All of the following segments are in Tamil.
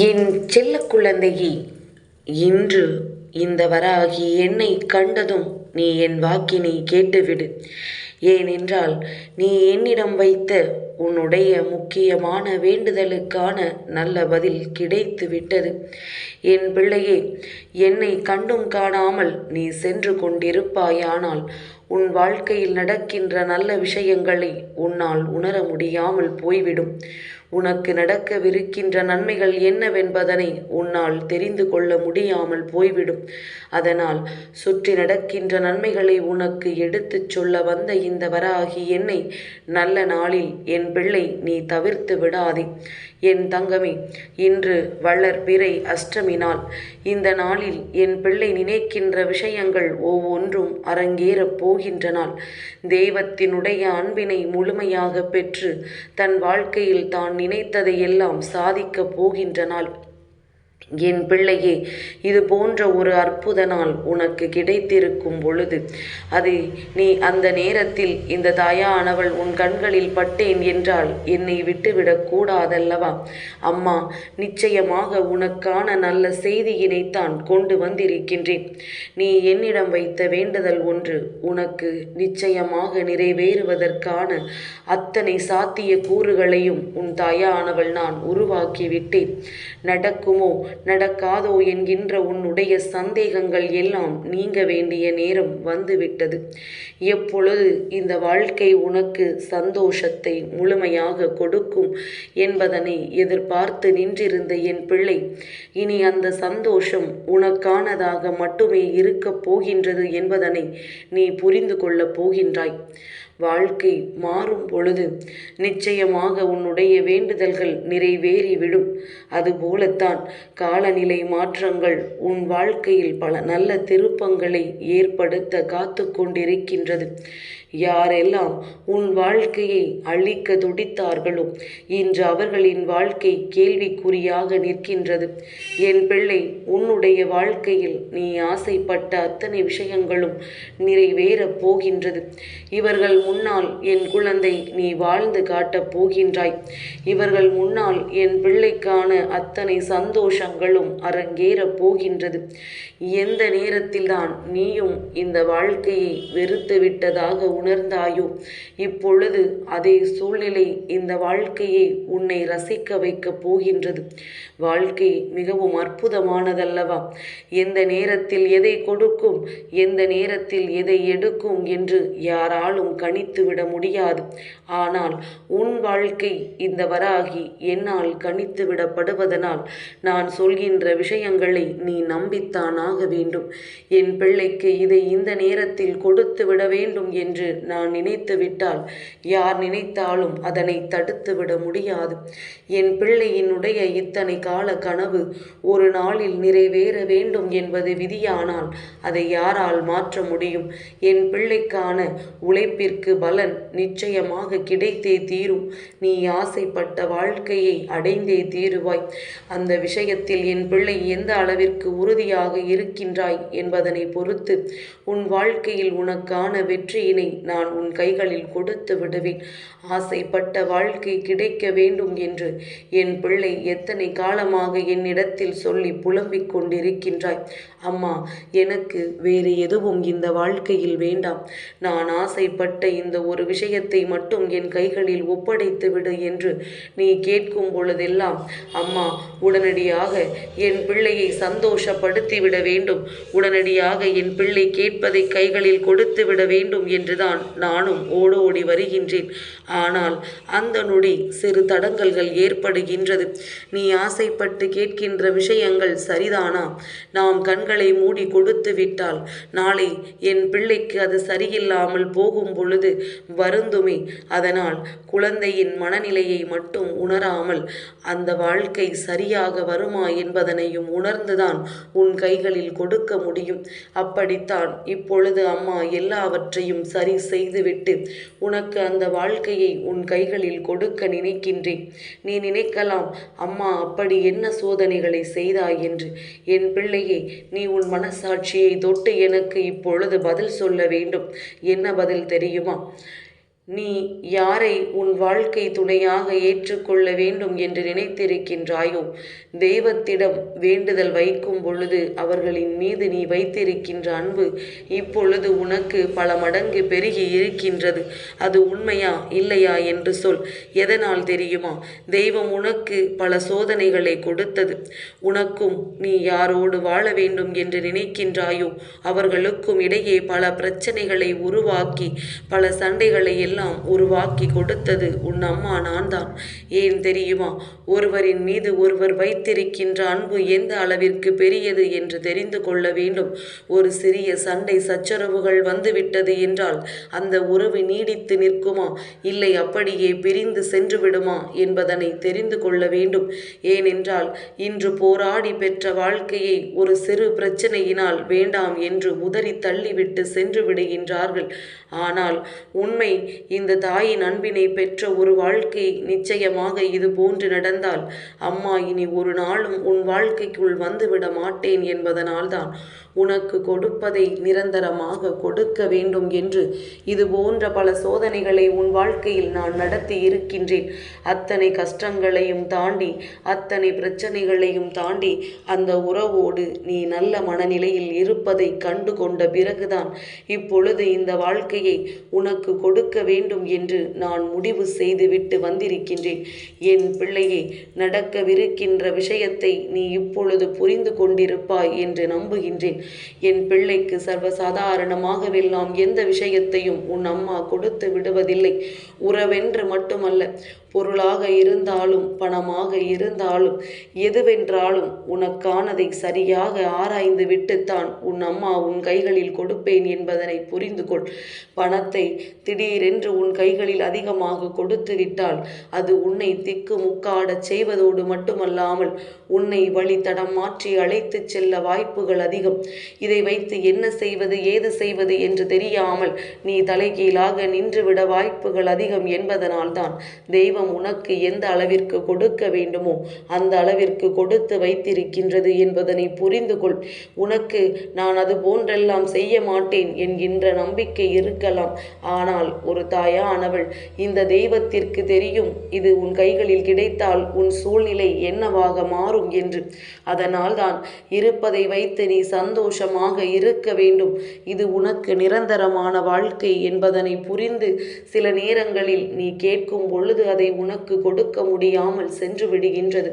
என் செல்ல குழந்தையே இன்று இந்த வராகி என்னை கண்டதும் நீ என் வாக்கினை கேட்டுவிடு. ஏனென்றால் நீ என்னிடம் வைத்த உன்னுடைய முக்கியமான வேண்டுதலுக்கான நல்ல பதில் கிடைத்து விட்டது என் பிள்ளையே என்னை கண்டும் காணாமல் நீ சென்று கொண்டிருப்பாயானால் உன் வாழ்க்கையில் நடக்கின்ற நல்ல விஷயங்களை உன்னால் உணர முடியாமல் போய்விடும். உனக்கு நடக்கவிருக்கின்ற நன்மைகள் என்னவென்பதனை உன்னால் தெரிந்து கொள்ள முடியாமல் போய்விடும். அதனால் சுற்றி நடக்கின்ற நன்மைகளை உனக்கு எடுத்துச் சொல்ல வந்த இந்த வராகி என்னை நல்ல நாளில் என் பிள்ளை நீ தவிர்த்து விடாதே. என் தங்கமே இன்று வளர்பிறை அஷ்டமி நாள். இந்த நாளில் என் பிள்ளை நினைக்கின்ற விஷயங்கள் ஒவ்வொன்றும் அரங்கேறப் போகின்ற நாள். தெய்வத்தினுடைய அன்பினை முழுமையாக பெற்று தன் வாழ்க்கையில் தான் நினைத்ததையெல்லாம் சாதிக்கப் போகின்ற நாள் என் பிள்ளையே இது போன்ற ஒரு அற்புத நாள் உனக்கு கிடைத்திருக்கும் பொழுது அது நீ அந்த நேரத்தில் இந்த தாயானவள் உன் கண்களில் பட்டேன் என்றால் என்னை விட்டுவிடக் கூடாதல்லவா? அம்மா நிச்சயமாக உனக்கான நல்ல செய்தியினைத்தான் கொண்டு வந்திருக்கின்றேன். நீ என்னிடம் வைத்த வேண்டுதல் ஒன்று உனக்கு நிச்சயமாக நிறைவேறுவதற்கான அத்தனை சாத்திய கூறுகளையும் உன் தாயானவள் நான் உருவாக்கிவிட்டேன். நடக்குமோ நடக்காதோ என்கின்ற உன்னுடைய சந்தேகங்கள் எல்லாம் நீங்க வேண்டிய நேரம் வந்துவிட்டது. எப்பொழுது இந்த வாழ்க்கை உனக்கு சந்தோஷத்தை முழுமையாக கொடுக்கும் என்பதனை எதிர்பார்த்து நின்றிருந்த என் பிள்ளை இனி அந்த சந்தோஷம் உனக்கானதாக மட்டுமே இருக்கப் போகின்றது என்பதனை நீ புரிந்து கொள்ளப் போகின்றாய். வாழ்க்கை மாறும் பொழுது நிச்சயமாக உன்னுடைய வேண்டுதல்கள் நிறைவேறிவிடும். அதுபோலத்தான் காலநிலை மாற்றங்கள் உன் வாழ்க்கையில் பல நல்ல திருப்பங்களை ஏற்படுத்த காத்து கொண்டிருக்கின்றது யாரெல்லாம் உன் வாழ்க்கையை அழிக்க துடித்தார்களோ இன்று அவர்களின் வாழ்க்கை கேள்விக்குறியாக நிற்கின்றது. என் பிள்ளை உன்னுடைய வாழ்க்கையில் நீ ஆசைப்பட்ட அத்தனை விஷயங்களும் நிறைவேறப் போகின்றது. இவர்கள் முன்னால் என் குழந்தை நீ வாழ்ந்து காட்டப் போகின்றாய். இவர்கள் முன்னால் என் பிள்ளைக்கான அத்தனை சந்தோஷங்களும் அரங்கேறப் போகின்றது. எந்த நேரத்தில்தான் நீயும் இந்த வாழ்க்கையை வெறுத்து விட்டதாக உணர்ந்தாயோ இப்பொழுது அதே சூழ்நிலை இந்த வாழ்க்கையை உன்னை ரசிக்க வைக்கப் போகின்றது. வாழ்க்கை மிகவும் அற்புதமானதல்லவா? எந்த நேரத்தில் எதை கொடுக்கும் எந்த நேரத்தில் எதை எடுக்கும் என்று யாராலும் கணித்துவிட முடியாது. ஆனால் உன் வாழ்க்கை இந்த வராகி என்னால் கணித்து விடப்படுவதனால் நான் சொல்கின்ற விஷயங்களை நீ நம்பித்தான் ஆக வேண்டும். என் பிள்ளைக்கு இதை இந்த நேரத்தில் கொடுத்து விட வேண்டும் என்று நான் நினைத்துவிட்டால் யார் நினைத்தாலும் அதனை தடுத்துவிட முடியாது. என் பிள்ளையினுடைய இத்தனை கால கனவு ஒரு நாளில் நிறைவேற வேண்டும் என்பது விதியானால் அதை யாரால் மாற்ற முடியும்? என் பிள்ளைக்கான உழைப்பிற்கு பலன் நிச்சயமாக கிடைத்தே தீரும். நீ ஆசைப்பட்ட வாழ்க்கையை அடைந்தே தீருவாய். அந்த விஷயத்தில் என் பிள்ளை எந்த அளவிற்கு உறுதியாக இருக்கின்றாய் என்பதனை பொறுத்து உன் வாழ்க்கையில் உனக்கான வெற்றியினை நான் உன் கைகளில் கொடுத்து விடுவேன். ஆசைப்பட்ட வாழ்க்கை கிடைக்க வேண்டும் என்று என் பிள்ளை எத்தனை காலமாக என்னிடத்தில் சொல்லி புலம்பிக் கொண்டிருக்கின்றாய். அம்மா எனக்கு வேறு எதுவும் இந்த வாழ்க்கையில் வேண்டாம். நான் ஆசைப்பட்ட இந்த ஒரு விஷயத்தை மட்டும் என் கைகளில் ஒப்படைத்து விடு என்று நீ கேட்கும் பொழுதெல்லாம் அம்மா உடனடியாக என் பிள்ளையை சந்தோஷப்படுத்தி விட வேண்டும். உடனடியாக என் பிள்ளை கேட்பதை கைகளில் கொடுத்து விட வேண்டும் என்றுதான் நானும் ஓடோடி வருகின்றேன். ஆனால் அந்த நொடி சிறு தடங்கல்கள் ஏற்படுகின்றது. நீ ஆசைப்பட்டு கேட்கின்ற விஷயங்கள் சரிதானா? நாம் கண்களை மூடி கொடுத்து விட்டால் நாளை என் பிள்ளைக்கு அது சரியில்லாமல் போகும் பொழுது வருந்துமே. அதனால் குழந்தையின் மனநிலையை மட்டும் உணராமல் அந்த வாழ்க்கை சரியாக வருமா என்பதனையும் உணர்ந்துதான் உன் கைகளில் கொடுக்க முடியும். அப்படித்தான் இப்பொழுது அம்மா எல்லாவற்றையும் சரி செய்துவிட்டு உனக்கு அந்த வாழ்க்கையை உன் கைகளில் கொடுக்க நினைக்கின்றேன். நீ நினைக்கலாம் அம்மா அப்படி என்ன சோதனைகளை செய்தாய் என்று. என் பிள்ளையே நீ உன் மனசாட்சியை தொட்டு எனக்கு இப்பொழுது பதில் சொல்ல வேண்டும். என்ன பதில் தெரியுமா? நீ யாரை உன் வாழ்க்கை துணையாக ஏற்றுக்கொள்ள வேண்டும் என்று நினைத்திருக்கின்றாயோ? தெய்வத்திடம் வேண்டுதல் வைக்கும் பொழுது அவர்களின் மீது நீ வைத்திருக்கின்ற அன்பு இப்பொழுது உனக்கு பல மடங்கு பெருகி இருக்கின்றது. அது உண்மையா இல்லையா என்று சொல். எதனால் தெரியுமா? தெய்வம் உனக்கு பல சோதனைகளை கொடுத்தது. உனக்கும் நீ யாரோடு வாழ வேண்டும் என்று நினைக்கின்றாயோ? அவர்களுக்கும் இடையே பல பிரச்சனைகளை உருவாக்கி பல சண்டைகளை எல்லாம் உருவாக்கி கொடுத்தது உன் அம்மா நான் தான் ஏன் தெரியுமா? ஒருவரின் மீது ஒருவர் வைத்திருக்கின்ற அன்பு எந்த அளவிற்கு பெரியது என்று தெரிந்து கொள்ள வேண்டும். ஒரு சிறிய சண்டை சச்சரவுகள் வந்துவிட்டது என்றால் அந்த உறவு நீடித்து நிற்குமா? இல்லை அப்படியே பிரிந்து சென்று விடுமா என்பதனை தெரிந்து கொள்ள வேண்டும். ஏனென்றால் இன்று போராடி பெற்ற வாழ்க்கையை ஒரு சிறு பிரச்சனையினால் வேண்டாம் என்று உதறி தள்ளிவிட்டு சென்று விடுகின்றார்கள் ஆனால் உண்மை இந்த தாயின் அன்பினை பெற்ற ஒரு வாழ்க்கை நிச்சயமாக இது போன்று நடந்தால் அம்மா இனி ஒரு நாளும் உன் வாழ்க்கைக்குள் வந்துவிட மாட்டேன் என்பதனால்தான் உனக்கு கொடுப்பதை நிரந்தரமாக கொடுக்க வேண்டும் என்று இது போன்ற பல சோதனைகளை உன் வாழ்க்கையில் நான் நடத்தி இருக்கின்றேன். அத்தனை கஷ்டங்களையும் தாண்டி அத்தனை பிரச்சனைகளையும் தாண்டி அந்த உறவோடு நீ நல்ல மனநிலையில் இருப்பதை கண்டு கொண்ட பிறகுதான் இப்பொழுது இந்த வாழ்க்கையை உனக்கு கொடுக்க வேண்டும் என்று நான் முடிவு செய்துவிட்டு வந்திருக்கின்றேன். என் பிள்ளையை நடக்கவிருக்கின்ற விஷயத்தை நீ இப்பொழுது புரிந்து கொண்டிருப்பாய் என்று நம்புகின்றேன். என் பிள்ளைக்கு சர்வசாதாரணமாகவெல்லாம் எந்த விஷயத்தையும் உன் அம்மா கொடுத்து விடுவதில்லை. உறவென்று மட்டுமல்ல பொருளாக இருந்தாலும் பணமாக இருந்தாலும் எதுவென்றாலும் உனக்கானதை சரியாக ஆராய்ந்து விட்டுத்தான் உன் அம்மா உன் கைகளில் கொடுப்பேன் என்பதனை புரிந்து கொள் பணத்தை திடீரென்று உன் கைகளில் அதிகமாக கொடுத்து விட்டால் அது உன்னை திக்கு முக்காடச் செய்வதோடு மட்டுமல்லாமல் உன்னை வழி தடம் மாற்றி அழைத்துச் செல்ல வாய்ப்புகள் அதிகம். இதை வைத்து என்ன செய்வது ஏது செய்வது என்று தெரியாமல் நீ தலைகீழாக நின்றுவிட வாய்ப்புகள் அதிகம் என்பதனால்தான் தெய்வம் தெய்வம் உனக்கு எந்த அளவிற்கு கொடுக்க வேண்டுமோ அந்த அளவிற்கு கொடுத்து வைத்திருக்கின்றது என்பதனை புரிந்து கொள் உனக்கு நான் அது போன்றெல்லாம் செய்ய மாட்டேன் என்கின்ற நம்பிக்கை இருக்கலாம். ஆனால் ஒரு தாயானவள் இந்த தெய்வத்திற்கு தெரியும் இது உன் கைகளில் கிடைத்தால் உன் சூழ்நிலை என்னவாக மாறும் என்று. அதனால்தான் இருப்பதை வைத்து நீ சந்தோஷமாக இருக்க வேண்டும். இது உனக்கு நிரந்தரமான வாழ்க்கை என்பதனை புரிந்து சில நேரங்களில் நீ கேட்கும் பொழுது அதை உனக்கு கொடுக்க முடியாமல் சென்று விடுகின்றது.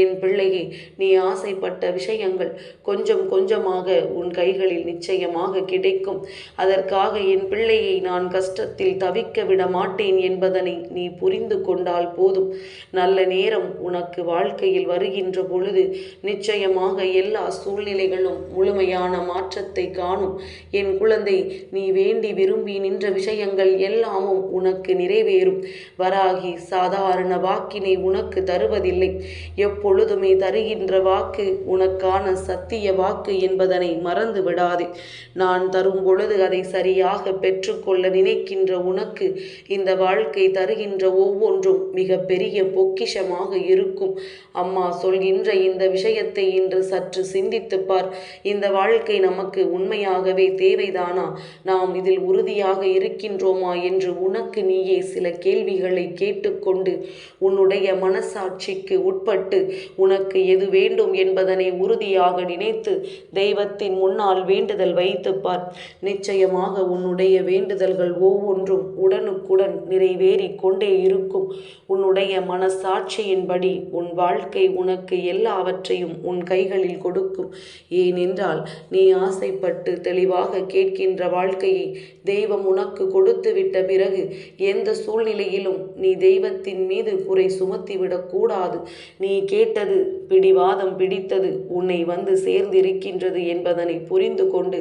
என் பிள்ளையே நீ ஆசைப்பட்ட விஷயங்கள் கொஞ்சம் கொஞ்சமாக உன் கைகளில் நிச்சயமாக கிடைக்கும். அதற்காக என் பிள்ளையை நான் கஷ்டத்தில் தவிக்க விட மாட்டேன் என்பதனை நீ புரிந்து கொண்டால் போதும். நல்ல நேரம் உனக்கு வாழ்க்கையில் வருகின்ற பொழுது நிச்சயமாக எல்லா சூழ்நிலைகளும் முழுமையான மாற்றத்தை காணும். என் குழந்தை நீ வேண்டி விரும்பி நின்ற விஷயங்கள் எல்லாமும் உனக்கு நிறைவேறும். வராகி சாதாரண வாக்கினை உனக்கு தருவதில்லை. எப்பொழுதுமே தருகின்ற வாக்கு உனக்கான சத்திய வாக்கு என்பதனை மறந்து விடாதே நான் தரும் பொழுது அதை சரியாக பெற்றுக்கொள்ள நினைக்கின்ற உனக்கு இந்த வாழ்க்கை தருகின்ற ஒவ்வொன்றும் மிக பெரிய பொக்கிஷமாக இருக்கும். அம்மா சொல்கின்ற இந்த விஷயத்தை இன்று சற்று சிந்தித்து பார். இந்த வாழ்க்கை நமக்கு உண்மையாகவே தேவைதானா? நாம் இதில் உறுதியாக இருக்கின்றோமா என்று உனக்கு நீயே சில கேள்விகளை கேட்டுக்கொள். கொண்டு உன்னுடைய மனசாட்சிக்கு உட்பட்டு உனக்கு எது வேண்டும் என்பதனை உறுதியாக நினைத்து தெய்வத்தின் முன்னால் வேண்டுதல் வைத்து பார். நிச்சயமாக உன்னுடைய வேண்டுதல்கள் ஒவ்வொன்றும் உடன் உடனுக்குடன் நிறைவேறி கொண்டே இருக்கும். உன்னுடைய மனசாட்சியின்படி உன் வாழ்க்கை உனக்கு எல்லாவற்றையும் உன் கைகளில் கொடுக்கும். ஏனென்றால் நீ ஆசைப்பட்டு தெளிவாக கேட்கின்ற வாழ்க்கையை தெய்வம் உனக்கு கொடுத்துவிட்ட பிறகு எந்த சூழ்நிலையிலும் நீ தெய்வத்தின் மீது குறை சுமத்திவிடக்கூடாது நீ கேட்டது பிடிவாதம் பிடித்தது உன்னை வந்து சேர்ந்திருக்கின்றது என்பதனை புரிந்து கொண்டு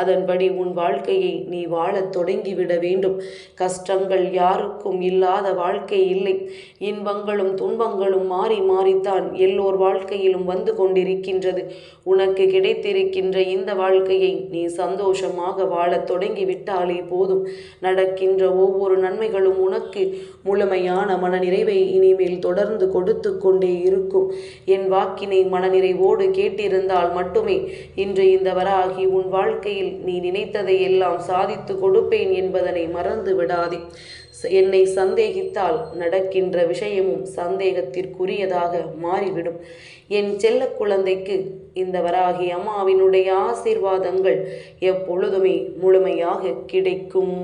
அதன்படி உன் வாழ்க்கையை நீ வாழத் தொடங்கிவிட வேண்டும். கஷ்டங்கள் யாருக்கும் இல்லாத வாழ்க்கை இல்லை. இன்பங்களும் துன்பங்களும் மாறி மாறித்தான் எல்லோர் வாழ்க்கையிலும் வந்து கொண்டிருக்கின்றது. உனக்கு கிடைத்திருக்கின்ற இந்த வாழ்க்கையை நீ சந்தோஷமாக வாழத் தொடங்கிவிட்டாலே போதும். நடக்கின்ற ஒவ்வொரு நன்மைகளும் உனக்கு முழுமையான மனநிறைவை இனிமேல் தொடர்ந்து கொடுத்து கொண்டே இருக்கும். என் வாக்கினை மனநிறைவோடு கேட்டிருந்தால் மட்டுமே இன்று இந்த வராகி உன் வாழ்க்கையில் நீ நினைத்ததை எல்லாம் சாதித்து கொடுப்பேன் என்பதனை மறந்து விடாதே என்னை சந்தேகித்தால் நடக்கின்ற விஷயமும் சந்தேகத்திற்குரியதாக மாறிவிடும். என் செல்ல குழந்தைக்கு இந்த வராகி அம்மாவினுடைய ஆசீர்வாதங்கள் எப்பொழுதுமே முழுமையாக கிடைக்கும்.